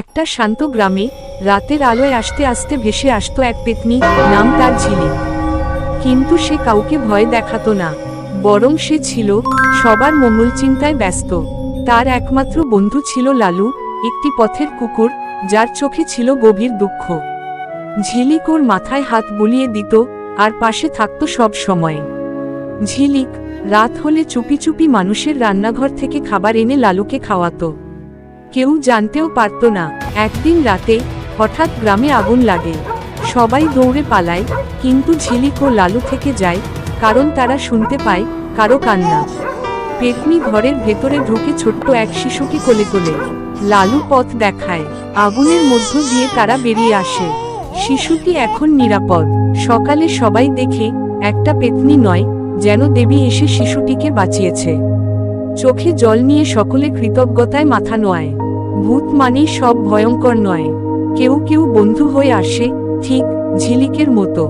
একটা শান্ত গ্রামে রাতের আলোয় আসতে আসতে ভেসে আসত এক পেতনি, নাম তার ঝিলিক কিন্তু সে কাউকে ভয় দেখাতো না, বরং সে ছিল সবার মঙ্গল চিন্তায় ব্যস্ত। তার একমাত্র বন্ধু ছিল লালু, একটি পথের কুকুর, যার চোখে ছিল গভীর দুঃখ। ঝিলিক ওর মাথায় হাত বুলিয়ে দিত, আর পাশে থাকত সব সময়। ঝিলিক রাত হলে চুপি চুপি মানুষের রান্নাঘর থেকে খাবার এনে লালুকে খাওয়াতো। কেউ জানতেও পারত না। একদিন রাতে হঠাৎ গ্রামে আগুন লাগে। সবাই দৌড়ে পালায়, কিন্তু ঝিলিক ও লালু থেকে যায়, কারণ তারা শুনতে পায়, কারও কান্না। পেটনি ঘরের ভেতরে ঢুকে ছোট্ট এক শিশুকে কোলে তোলে। লালু পথ দেখায়। আগুনের মধ্য দিয়ে তারা বেরিয়ে আসে। শিশুটি এখন নিরাপদ। সকালে সবাই দেখে, একটা পেতনি নয়, যেন দেবী এসে শিশুটিকে বাঁচিয়েছে। চোখে জল নিয়ে সকলে কৃতজ্ঞতায় মাথা নোয়ায়। ভূত মানে সব ভয়ঙ্কর নয়। কেউ কেউ বন্ধু হয়ে আসে ঠিক ঝিলিকের মতো।